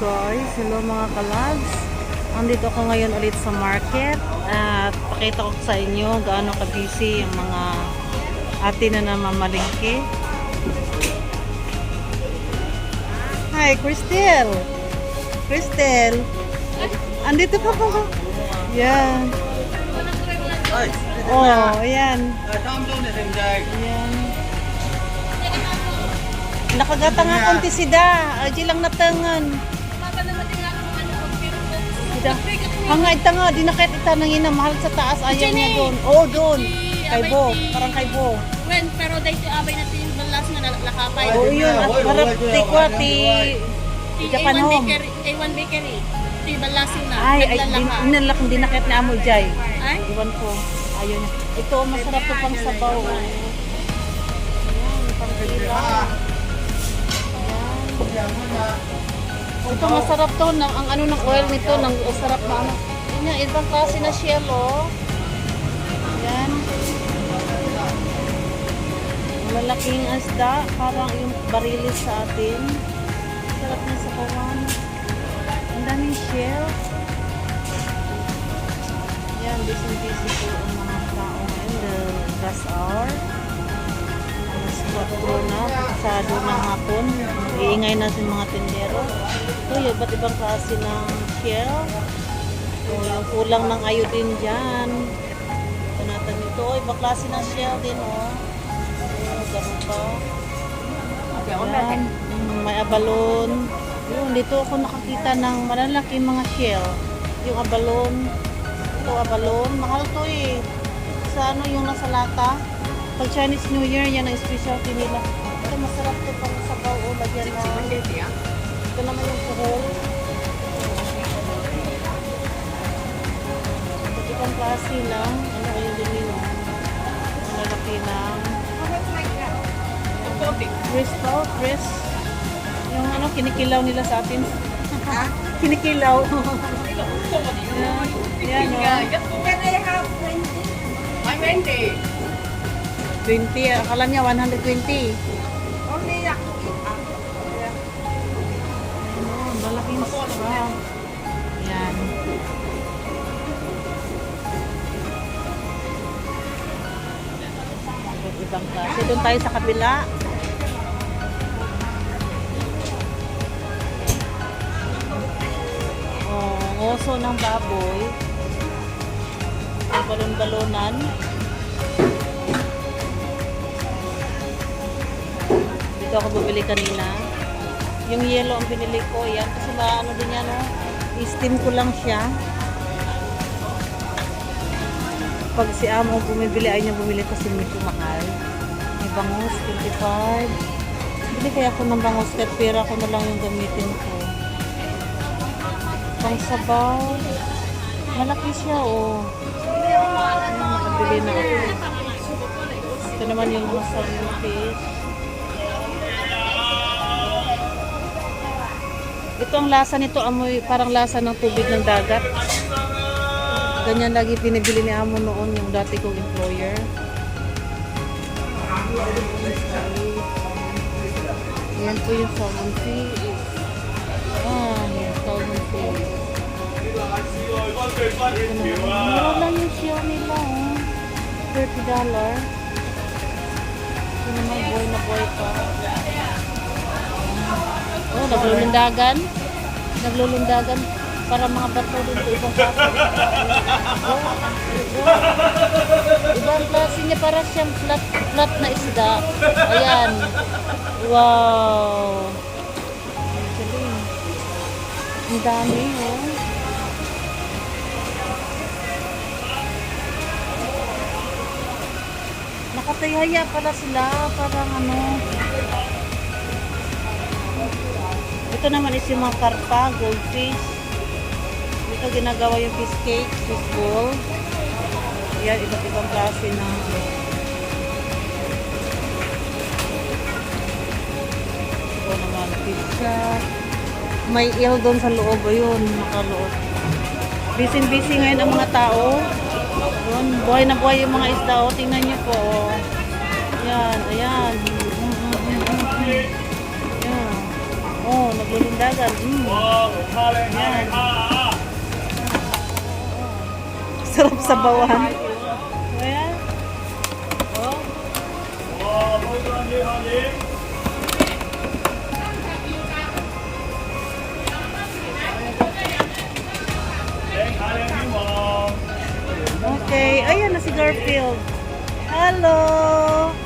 guys, hello mga kalags. Andito ako ngayon ulit sa market at pakita ko sa inyo gaano ka-busy yung mga ate na namamalingki. Hi, Cristel. Cristel. Andito pa ba? Yan. Oh, ayan. Ayan. Nakagata nga konti sida. Aji lang natangan. Sida. Hanga ita nga, di nakit ita nang ina mahal sa taas. Ayaw niya doon. Oo, doon. Kay Bo. Parang kay Bo. When, pero dahil ito abay natin yung balas nga nalakapay. Oo, yun. At harap ti... Ti Japan A1 Home. Bakery, A1 Bakery. Ti balasin na. Ay, ay, inalak hindi nakit na amo jay. Ay? Iwan ko. Ayaw niya. Ito, masarap to pang sabaw. oh. Ayan, pang kila. Ito masarap to, ng, ang ano ng oil nito, ng sarap na ano. Yun yan, ibang klase na shell, oh. Yan. Malaking asda, parang yung barilis sa atin. Sarap na sa kawan. Ang daming shell. Yan, busy-busy po ang mga tao ngayon. The rush hour. Alas 4 na, pasado ng hapon. Iingay na yung mga tindero. Ito, yung iba't ibang klase ng shell. O, yung kulang ng iodine dyan. Ito natin ito. O, ibang klase ng shell din, o. O, ganun pa. Ayan, mm, may abalon. Yun, dito ako nakakita ng malalaking mga shell. Yung abalon. Ito, abalon. Mahal to eh. Sa ano yung nasa lata. Pag Chinese New Year, yan ang specialty nila. Ito, masarap to pang sabaw o lagyan na. Ito naman yung kuhol. Ito ibang klase ng, ano yung din yun, oh. Malalaki ng Crystal, Chris. Yung ano, kinikilaw nila sa atin. kinikilaw. yan, yan, oh. Can I have 20? My 20. 20, akala niya 120. Only ako. Ano, malaking sarap. Yan. Iba't ibang klase. Doon tayo sa kabila. Oh, ngoso ng baboy. Ang balon-balonan. Dito ako bumili kanina. Yung yellow ang binili ko, yan. Kasi maano din yan, no? I-steam ko lang siya. Pag si Amo bumibili, ay niya bumili kasi medyo mahal. May bangus, 25. Bili kaya ako ng bangus, kahit pera ko na lang yung gamitin ko. Pang sabaw. Malaki siya, oh. Nakabili na ako. Ito naman yung mga fish. Ito ang lasa nito, amoy parang lasa ng tubig ng dagat. Ganyan lagi pinibili ni Amo noon yung dati kong employer. Yan po yung salmon fish. Ah, yung salmon naman. Mura lang yung shell nila, oh. $30. Ito naman, boy na boy pa. Oh, naglulundagan. Naglulundagan para mga bato din sa ibang klase. Oh, oh. Ibang klase niya para siyang flat, flat na isda. Ayan. Wow. Ang dami, oh. Nakatayhaya pala sila. Parang ano. Ito naman is yung mga karpa, goldfish. Dito ginagawa yung fish cake, fish ball. Yan, iba't ibang klase na. Ito naman, pizza. May il doon sa loob. Ayun, nakaloob. Busy-busy ngayon ang mga tao. Yun, buhay na buhay yung mga isda. O, tingnan niyo po. oh. Yan, ayan. Mm, mm, Yan. Oh, naglulundagan. Mm. Yan. Sarap sa bawan. Ayan. Oh. Okay, ayan na si Garfield. Hello.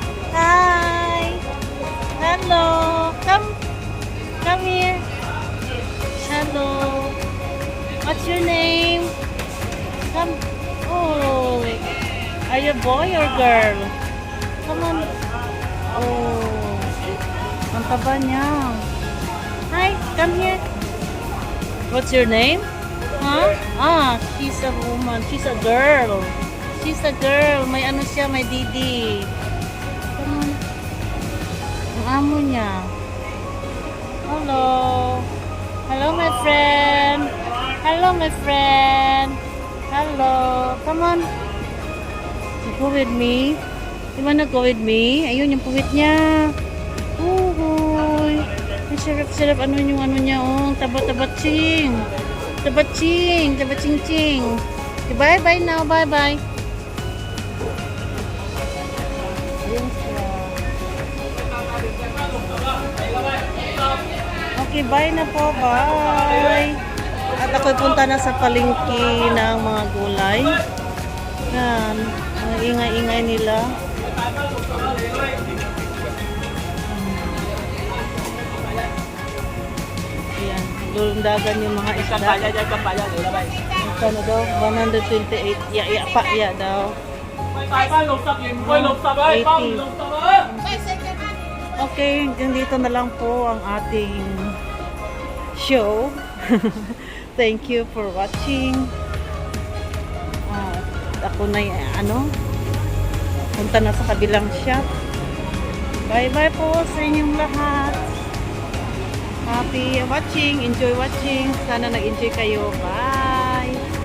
What's your name? Come. Oh. Are you a boy or girl? Come on. Oh. Ang taba niya. Hi, come here. What's your name? Huh? Ah, she's a woman. She's a girl. She's a girl. May ano siya, may didi. Come on. Ang amo niya. Hello. Hello, my friend. Hello, my friend. Hello. Come on. Go with me. You wanna go with me? Ayun, yung puwit niya. Uhuy. Ang sarap-sarap. Ano yung ano niya, oh. Taba-taba-ching. Taba-ching. Taba-ching-ching. Okay, bye-bye now. Bye-bye. Okay, bye na po. Bye. At ako'y punta na sa palengke ng mga gulay. Yan. Ang ingay-ingay nila. Yan. Lulundagan yung mga isda. Kampanya dyan, kampanya. Lalabay. Magkano daw? 128. Ya, ya, pa, ya daw. 80. Okay, hanggang dito na lang po ang ating show. Thank you for watching. Ah, ako na y- ano, punta na sa kabilang shop. Bye-bye po sa inyong lahat. Happy watching. Enjoy watching. Sana nag-enjoy kayo. Bye!